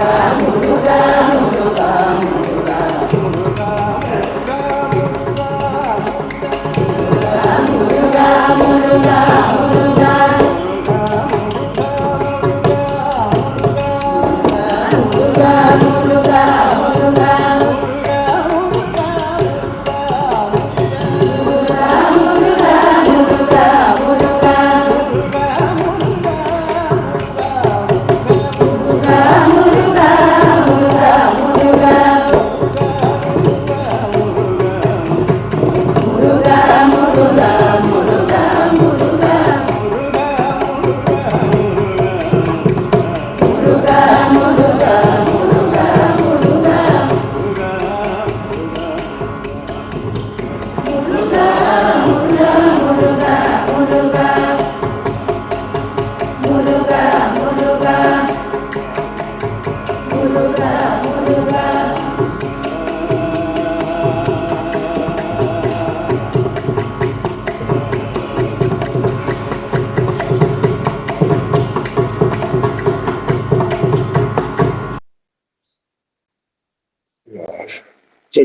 మురుగా మురుగా మురుగా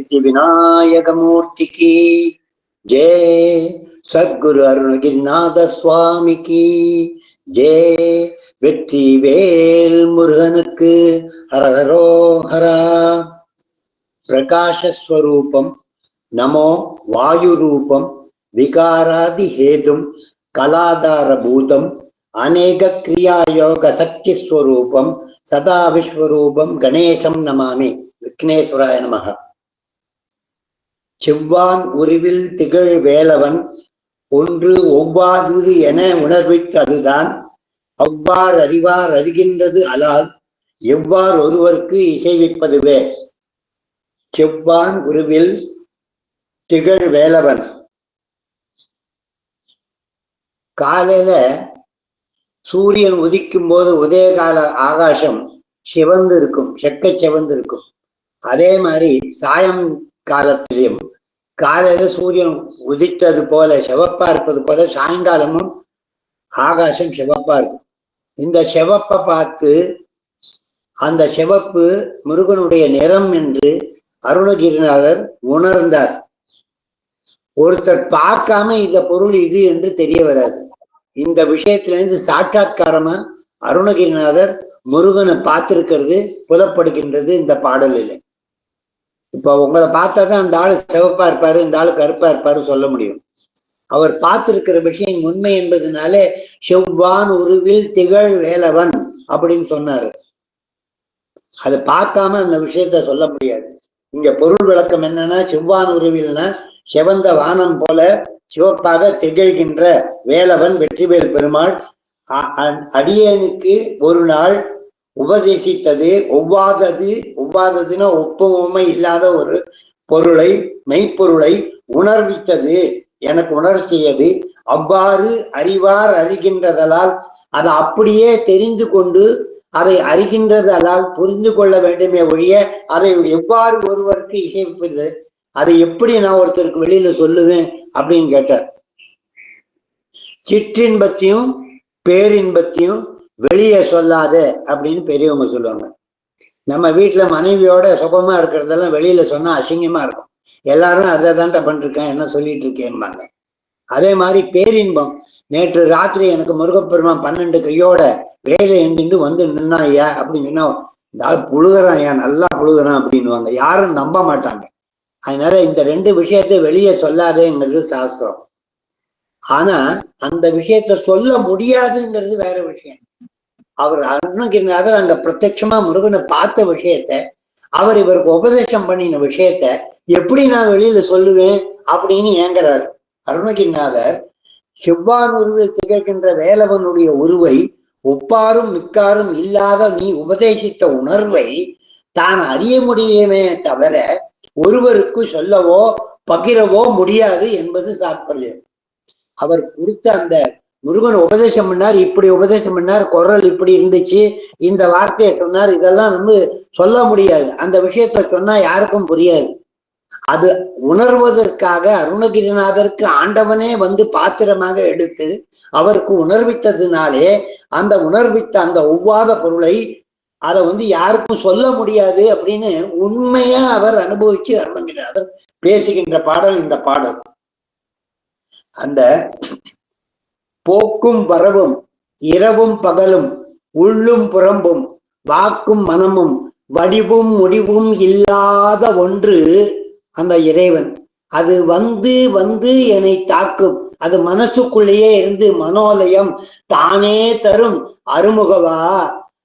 சித்தி விநாயகமூர்த்திக்கு. ஜே சத்குரு அருணகிரிநாத சுவாமிக்கு. ஜே வெற்றி வேல் முருகனுக்கு. ஹரஹரோஹரா. பிரகாசஸ்வரூபம் நமோ வாயு ரூபம் விகாராதி ஹேதும் கலாதார பூதம் அநேக கிரியாயோக சக்தி ஸ்வரூபம் சதா விஸ்வரூபம் கணேசம் நமாமி விக்னேஸ்வராய நமகா. செவ்வான் உருவில் திகழ் வேலவன் ஒன்று ஒவ்வாதது என உணர்வித்ததுதான். அவ்வாறு அறிவார் அறிகின்றது அலால் எவ்வாறு ஒருவருக்கு இசைவிப்பதுவே செவ்வான் உருவில் திகழ் வேலவன். காலையில சூரியன் உதிக்கும் போது உதயகால ஆகாசம் சிவந்து இருக்கும் செக்க சிவந்து இருக்கும் அதே மாதிரி சாயம் காலத்திலையும். காலையில சூரியன் உதித்தது போல சிவப்பா இருப்பது போல சாயங்காலமும் ஆகாசம் சிவப்பா இருக்கும். இந்த சிவப்பை பார்த்து அந்த சிவப்பு முருகனுடைய நிறம் என்று அருணகிரிநாதர் உணர்ந்தார். ஒருத்தர் பார்க்காம இந்த பொருள் இது என்று தெரிய வராது. இந்த விஷயத்திலிருந்து சாட்சாத்காரமா அருணகிரிநாதர் முருகனை பார்த்திருக்கிறது புலப்படுகின்றது இந்த பாடலில். இப்போ உங்களை பார்த்தா தான் அந்த ஆள் சிவப்பா இருப்பாரு இந்த ஆள் கருப்பா இருப்பாரு சொல்ல முடியும். அவர் பார்த்திருக்கிற விஷயம் உண்மை என்பதனாலே செவ்வான் உருவில் திகழ் வேலவன் அப்படின்னு சொன்னாரு. அதை பார்க்காம அந்த விஷயத்த சொல்ல முடியாது. இங்க பொருள் விளக்கம் என்னன்னா செவ்வான் உருவில்னா செவந்த வானம் போல சிவப்பாக திகழ்கின்ற வேலவன் வெற்றிவேல் பெருமாள். அடியனுக்கு ஒரு நாள் உபதேசித்தது ஒவ்வாதது ஒவ்வாததுன்னா ஒப்புமை இல்லாத ஒரு பொருளை மெய்ப்பொருளை உணர்வித்தது. எனக்கு உணர செய்யது அவ்வாறு அறிவார் அறிகின்றதலால் அதை அப்படியே தெரிந்து கொண்டு அதை அறிகின்றதலால் புரிந்து கொள்ள வேண்டுமே ஒழிய அதை எவ்வாறு ஒருவருக்கு இசைப்பது அதை எப்படி நான் ஒருத்தருக்கு வெளியில சொல்லுவேன் அப்படின்னு கேட்டார். சிற்றின்பத்தையும் பேரின்பத்தையும் வெளியே சொல்லாத அப்படின்னு பெரியவங்க சொல்லுவாங்க. நம்ம வீட்டில் மனைவியோட சுகமாக இருக்கிறதெல்லாம் வெளியில சொன்னால் அசிங்கமா இருக்கும். எல்லாரும் அதை தான்ட்ட பண்ணிருக்கேன் என்ன சொல்லிட்டு இருக்கேன்பாங்க. அதே மாதிரி பேரின்பம். நேற்று ராத்திரி எனக்கு முருகப்பெருமான் பன்னெண்டு கையோட வேலை எங்கிட்டு வந்து நின்னா ஐயா அப்படின்னு சொன்னா புழுகிறான் ஐயா நல்லா புழுகிறான் அப்படின்வாங்க யாரும் நம்ப மாட்டாங்க. அதனால இந்த ரெண்டு விஷயத்தை வெளியே சொல்லாதேங்கிறது சாஸ்திரம். ஆனா அந்த விஷயத்த சொல்ல முடியாதுங்கிறது வேற விஷயம். அவர் அருணகிரிநாதர் அங்க பிரத்யட்சமா முருகனை பார்த்த விஷயத்த அவர் இவருக்கு உபதேசம் பண்ணின விஷயத்த எப்படி நான் வெளியில சொல்லுவேன் அப்படின்னு ஏங்குறாரு. அருணகிரிநாதர் செவ்வான் உருவில் திகழ்கின்ற வேலவனுடைய உருவை ஒப்பாரும் மிக்காரும் இல்லாத நீ உபதேசித்த உணர்வை தான் அறிய முடியுமே தவிர ஒருவருக்கு சொல்லவோ பகிரவோ முடியாது என்பது தாற்பயம் அவர் கொடுத்த அந்த முருகன் உபதேசம் பண்ணார் இப்படி உபதேசம் பண்ணார் குரல் இப்படி இருந்துச்சு இந்த வார்த்தையை சொன்னார் இதெல்லாம் வந்து சொல்ல முடியாது. அந்த விஷயத்த சொன்னா யாருக்கும் புரியாது. அது உணர்வதற்காக அருணகிரிநாதருக்கு ஆண்டவனே வந்து பாத்திரமாக எடுத்து அவருக்கு உணர்வித்ததுனாலே அந்த உணர்வித்த அந்த ஒவ்வாத பொருளை அதை வந்து யாருக்கும் சொல்ல முடியாது அப்படின்னு உண்மையா அவர் அனுபவிச்சு அருணகிரிநாதர் பேசுகின்ற பாடல் இந்த பாடல். அந்த போக்கும் வரவும் இரவும் பகலும் உள்ளும் புறம்பும் வாக்கும் மனமும் வடிவும் முடிவும் இல்லாத ஒன்று அந்த இறைவன். அது வந்து வந்து என்னை தாக்கும். அது மனசுக்குள்ளேயே இருந்து மனோலயம் தானே தரும். அருமுகவா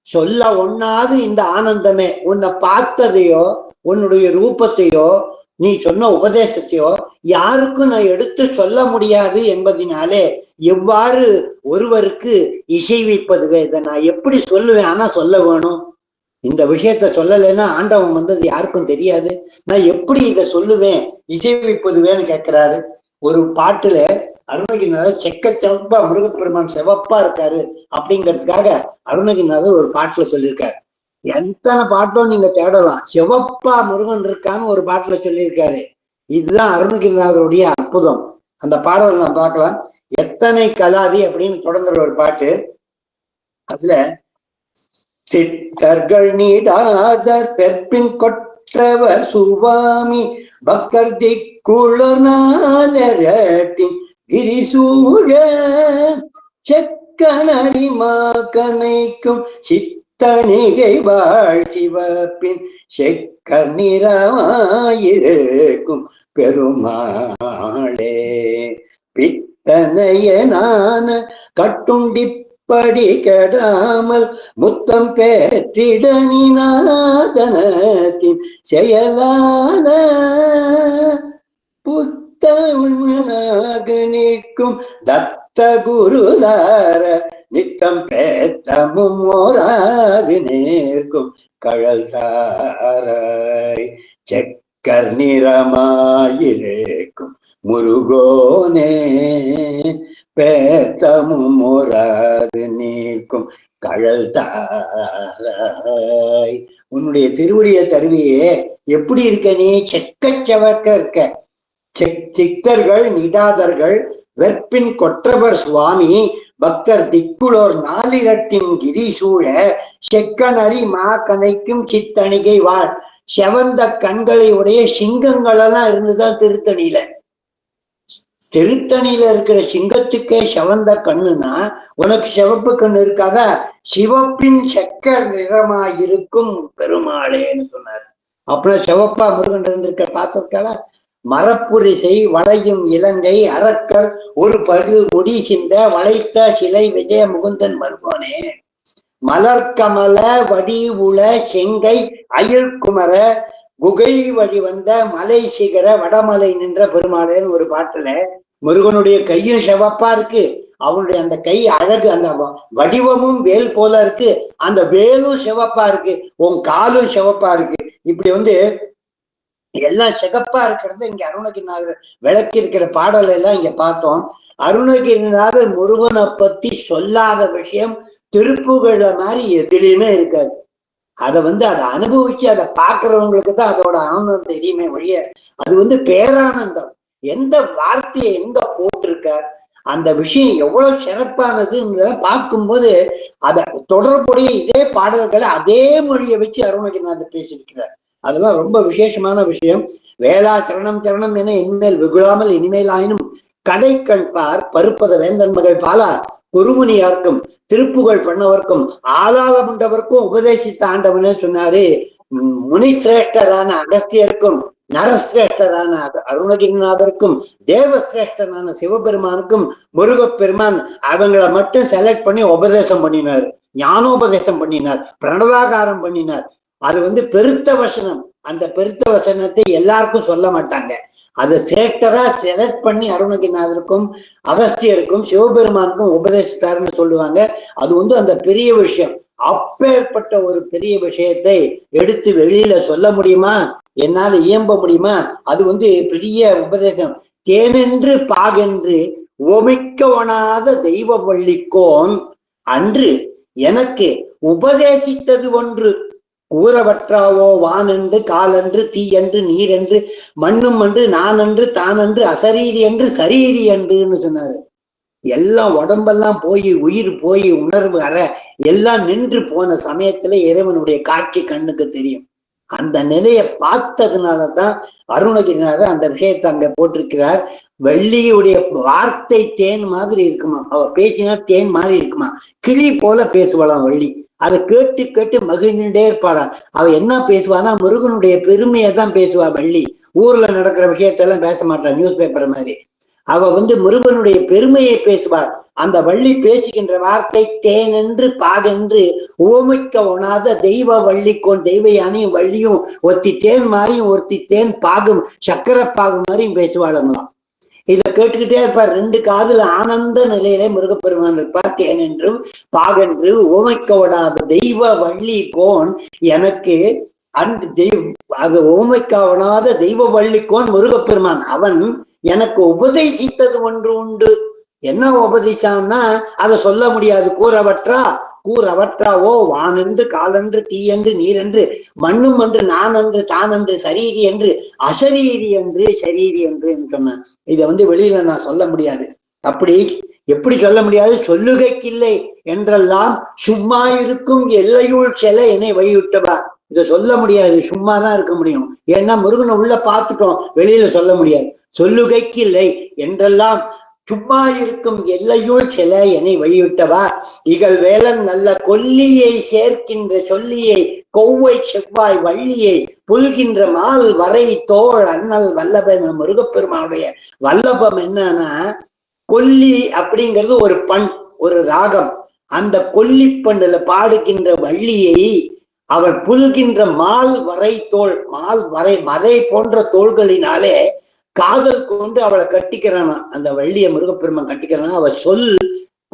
சொல்ல ஒண்ணாது இந்த ஆனந்தமே. உன்னை பார்த்ததையோ உன்னுடைய ரூபத்தையோ நீ சொன்ன உபதேசத்தையோ யாருக்கும் நான் எடுத்து சொல்ல முடியாது என்பதினாலே எவ்வாறு ஒருவருக்கு இசைவிப்பது இதை நான் எப்படி சொல்லுவேன் ஆனா சொல்ல வேணும்? இந்த விஷயத்த சொல்லலைன்னா ஆண்டவன் வந்தது யாருக்கும் தெரியாது. நான் எப்படி இதை சொல்லுவேன் இசைவிப்பதுவேன்னு கேட்கிறாரு. ஒரு பாட்டுல அருணகிரிநாதர் செக்க முருகப்பெருமான் செவப்பா இருக்காரு அப்படிங்கிறதுக்காக அருணகிரிநாதர் ஒரு பாட்டுல சொல்லியிருக்காரு. எத்தனை பாட்டும் நீங்க தேடலாம். சிவப்பா முருகன் இருக்கான்னு ஒரு பாட்டுல சொல்லியிருக்காரு. இதுதான் அருணகிரிநாதருடைய அற்புதம். அந்த பாடலை நான் பார்க்கலாம். எத்தனை கலாதி அப்படின்னு தொடங்குற ஒரு பாட்டு. அதுல சித்தர்கள் நீடாத பெற்பின் கொற்றவர் சுவாமி பக்தர் திக்குளநாளின் விரிசூழ செக்கனரிமா கனைக்கும் சித்தணிகை வாழ் சிவப்பின் செக்க நிறமாயிருக்கும் பெருமாளே பித்தனையனான கட்டுண்டிப்படி கெடாமல் முத்தம் பேற்றிடனிநாதனத்தின் செயலான புத்த உண்மனாக நிற்கும் தத்த குருதார நித்தம் பேத்தமும் ஓராது நேர்க்கும் கழல் தாராய் செக் நிறமாயிருக்கும் முருகோனே பேத்தமும் ஓராது நீக்கும் கழல் தாராய். உன்னுடைய திருவடிய தருவியே எப்படி இருக்க நீ? செக்கச் செவக்க இருக்க. செக் சித்தர்கள் நிடாதர்கள் வெற்பின் கொற்றவர் சுவாமி பக்தர் திக்குளோர் நாலிரட்டின் கிரி சூழ செக்கனரி மா கனைக்கும் சித்தணிகை வாழ். செவந்த கண்களை உடைய சிங்கங்களெல்லாம் இருந்துதான் திருத்தணியில. திருத்தணியில இருக்கிற சிங்கத்துக்கே செவந்த கண்ணுனா உனக்கு சிவப்பு கண்ணு இருக்காதா சிவப்பின் செக்கர் நிறமாயிருக்கும் பெருமாளேன்னு சொன்னார். அப்புறம் சிவப்பா முருகன் இருந்திருக்க பார்த்திருக்காளா? மரப்புரிசை வளையும் இலங்கை அரக்கர் ஒரு பழுது முடி சிந்த வளைத்த சிலை விஜய முகுந்தன் மருகோனே மலர்கமல வடிவுல செங்கை அயில்குமர குகை வழி வந்த மலை சிகர வடமலை நின்ற பெருமாளேன்னு ஒரு பாட்டுல முருகனுடைய கையும் சிவப்பா இருக்கு. அவனுடைய அந்த கை அழகு அந்த வடிவமும் வேல் போல இருக்கு. அந்த வேலும் சிவப்பா இருக்கு. உன் காலும் சிவப்பா இருக்கு. இப்படி வந்து எல்லாம் சிகப்பா இருக்கிறது இங்க அருணகிரிநாதர் விளக்கி இருக்கிற பாடல் எல்லாம் இங்க பார்த்தோம். அருணகிரிநாதர் முருகனை பத்தி சொல்லாத விஷயம் திருப்புகழ மாதிரி எதுலையுமே இருக்காது. அதை வந்து அதை அனுபவிச்சு அதை பார்க்கறவங்களுக்கு தான் அதோட ஆனந்தம் தெரியுமே ஒழிய அது வந்து பேரானந்தம். எந்த வார்த்தையை எங்க போட்டிருக்கார் அந்த விஷயம் எவ்வளவு சிறப்பானதுங்கிறத பார்க்கும்போது அதை தொடர்புடைய இதே பாடல்களை அதே மொழியை வச்சு அருணகிரிநாதர் பேசியிருக்கிறார். அதெல்லாம் ரொம்ப விசேஷமான விஷயம். வேளா சரணம் சரணம் என இனிமேல் வெகுழாமல் இனிமேல் ஆயினும் கடை கண்பார் பருப்பத வேந்தன் மகள் பாலா குருமுனியார்க்கும் திருப்புகழ் பண்ணவர்க்கும் ஆளாளமுண்டவர்க்கும் உபதேசித்த ஆண்டவனே சொன்னாரு. முனிசிரேஷ்டரான அகஸ்தியருக்கும் நரசிரேஷ்டரான அருணகிரிநாதருக்கும் தேவசிரேஷ்டரான சிவபெருமானுக்கும் முருகப்பெருமான் அவங்கள மட்டும் செலக்ட் பண்ணி உபதேசம் பண்ணினார். ஞானோபதேசம் பண்ணினார். பிரணவாகாரம் பண்ணினார். அது வந்து பெருத்த வசனம். அந்த பெருத்த வசனத்தை எல்லாருக்கும் சொல்ல மாட்டாங்க. அதை சேட்டரா செலக்ட் பண்ணி அருணகிரிநாதருக்கும் அகஸ்தியருக்கும் சிவபெருமானுக்கும் உபதேசித்தாருன்னு சொல்லுவாங்க. அது வந்து அந்த பெரிய விஷயம். அப்பேற்பட்ட ஒரு பெரிய விஷயத்தை எடுத்து வெளியில சொல்ல முடியுமா? என்னால இயம்ப முடியுமா? அது வந்து பெரிய உபதேசம். தேனென்று பாகென்று ஒமிக்க தெய்வ வள்ளிக்கோன் அன்று எனக்கு உபதேசித்தது ஒன்று. கூறவற்றாவோ வானென்று காலன்று தீயன்று நீரென்று மண்ணும் என்று நானன்று தானன்று அசரீரி என்று சரீரி என்றுன்னு சொன்னாரு. எல்லாம் உடம்பெல்லாம் போய் உயிர் போய் உணர்வு அற எல்லாம் நின்று போன சமயத்துல இறைவனுடைய காட்சி கண்ணுக்கு தெரியும். அந்த நிலையை பார்த்ததுனால தான் அருணகிரிநாதர் அந்த விஷயத்தை அங்க போட்டிருக்கிறார். வெள்ளியுடைய வார்த்தை தேன் மாதிரி இருக்குமா? அவ பேசினா தேன் மாதிரி இருக்குமா? கிளி போல பேசுவாளாம் வள்ளி. அதை கேட்டு கேட்டு மகிழ்ந்துட்டே இருப்பாளாம். அவ என்ன பேசுவானா முருகனுடைய பெருமையை தான் பேசுவா வள்ளி. ஊர்ல நடக்கிற விஷயத்தெல்லாம் பேச மாட்டான் நியூஸ் பேப்பர் மாதிரி. அவ வந்து முருகனுடைய பெருமையை பேசுவார் அந்த வள்ளி பேசுகின்ற வார்த்தை தேனென்று பாகென்று ஓமைக்க உணாத தெய்வ வள்ளிக்கோன் தெய்வ யானையும் வள்ளியும் ஒத்தி தேன் மாதிரியும் ஒருத்தி தேன் பாகும் சக்கர பாகு மாதிரியும் பேசுவாளுங்களாம் இதை கேட்டுக்கிட்டே இருப்பார். ரெண்டு காதுல ஆனந்த நிலையிலே முருகப்பெருமான் இருப்பார் தேன் பாகென்று ஓமைக்கோடாத தெய்வ வள்ளி கோன் எனக்கு அந்த தெய்வ அது ஓமைக்காவனாத தெய்வ வள்ளிக்கோன் முருகப்பெருமான். அவன் எனக்கு உபதேசித்தது ஒன்று உண்டு. என்ன உபதேசான்னா அதை சொல்ல முடியாது. கூறவற்றா? கூர் அவற்றாவோ வானென்று காலென்று தீயென்று நீரென்று மண்ணும் என்று நான் என்று தான் என்று சரீரி என்று அசரீரி என்று சரீரி என்று சொன்னேன் இதை வந்து வெளியில நான் சொல்ல முடியாது. அப்படி எப்படி சொல்ல முடியாது? சொல்லுகைக்கில்லை என்றெல்லாம் சும்மா இருக்கும் எல்லையுள் செல என்னை வழிவிட்டவா? இதை சொல்ல முடியாது. சும்மா தான் இருக்க முடியும். ஏன்னா முருகனை உள்ள பார்த்துட்டோம். வெளியில சொல்ல முடியாது. சொல்லுகைக்கில்லை என்றெல்லாம் சும்மா இருக்கும் எல்லையுள் சில என்னை வழிவிட்டவா? இகழ் வேலன் நல்ல கொல்லியை சேர்க்கின்ற சொல்லியை கொவ்வை செவ்வாய் வள்ளியை புல்கின்ற மால் வரை தோல் அண்ணல் வல்லபம் முருகப்பெருமானுடைய வல்லபம் என்னன்னா கொல்லி அப்படிங்கிறது ஒரு பண் ஒரு ராகம். அந்த கொல்லி பண்ணுல பாடுகின்ற வள்ளியை அவர் புல்கின்ற மால் வரை தோல் மால் வரை மறை போன்ற தோள்களினாலே காதல் கொண்டு அவளை கட்டிக்கிறானா? அந்த வள்ளிய முருகப்பெருமான் கட்டிக்கிறானா? அவ சொல்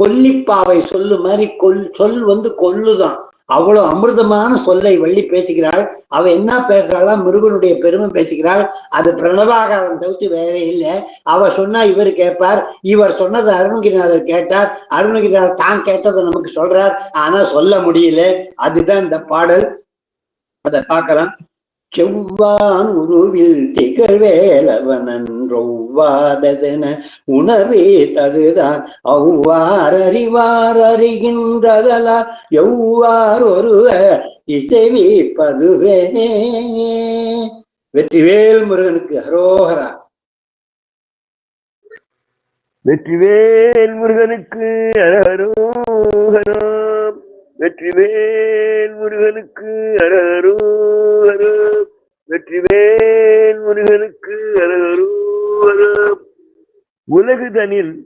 கொல்லிப்பாவை சொல்லு மாதிரி கொல் சொல் வந்து கொல்லுதான். அவ்வளவு அமிர்தமான சொல்லை வள்ளி பேசுகிறாள். அவ என்ன பேசுறாளா? முருகனுடைய பெருமை பேசுகிறாள். அது பிரணவாகாரம் தவிர்த்து வேற இல்லை. அவ சொன்னா இவர் கேட்பார். இவர் சொன்னதை அருணகிரிநாதர் கேட்டார். அருணகிரிநாதர் தான் கேட்டதை நமக்கு சொல்றார். ஆனா சொல்ல முடியல. அதுதான் இந்த பாடல். அதை பார்க்கலாம். செவ்வான் உருவில் திகழ்வேலவனன்றொவ்வாததென உணவே ததுதான். அவ்வார் அறிவார் அறிகின்றதலா எவ்வார் ஒருவ இசைவிப்பதுவே வெற்றிவேல் முருகனுக்கு ஹரோஹரா. வெற்றிவேல் முருகனுக்கு அரகரோகரம் வெற்றிவேல் முருகனுக்கு அரகரோகரம் வெற்றிவேல் முருகனுக்கு அரகரோகரம் உலகுதனில்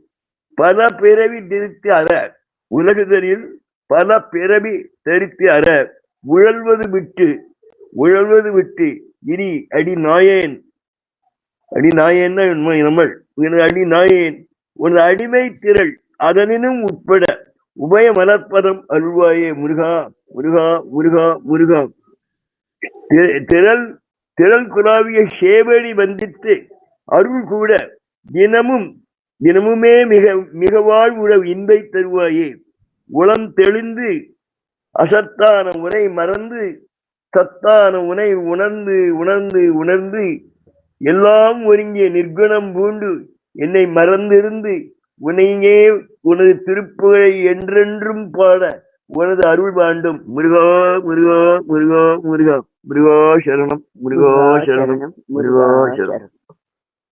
பல பிறவி திருத்தி அற. உலகுதனில் பல பிறவி தெரித்து அற. உழல்வது விட்டு உழல்வது விட்டு இனி அடி நாயேன். அடி நாயேன்னா உண்மை நம்மள் அடி நாயேன். உனது அடிமை திரள் அதனினும் உட்பட உபய மலர்ப்பதம் அருள்வாயே முருகா முருகா முருகா முருகா. தி- திரள் திரள் குலாவிய சேவடி வந்தித்து அருள் கூட தினமும் தினமுமே மிக மிக வாழ்வுற இன்பை தருவாயே. உளம் தெளிந்து அசத்தான உனை மறந்து சத்தான உனை உணர்ந்து உணர்ந்து உணர்ந்து எல்லாம் ஒருங்கிய நிர்குணம் பூண்டு என்னை மறந்திருந்து உனையே உனது திருப்புகழை என்றென்றும் பாட உனது அருள் வேண்டும் முருகா முருகா முருகா முருகா. முருகா சரணம் முருகா சரணம் முருகா சரணம்.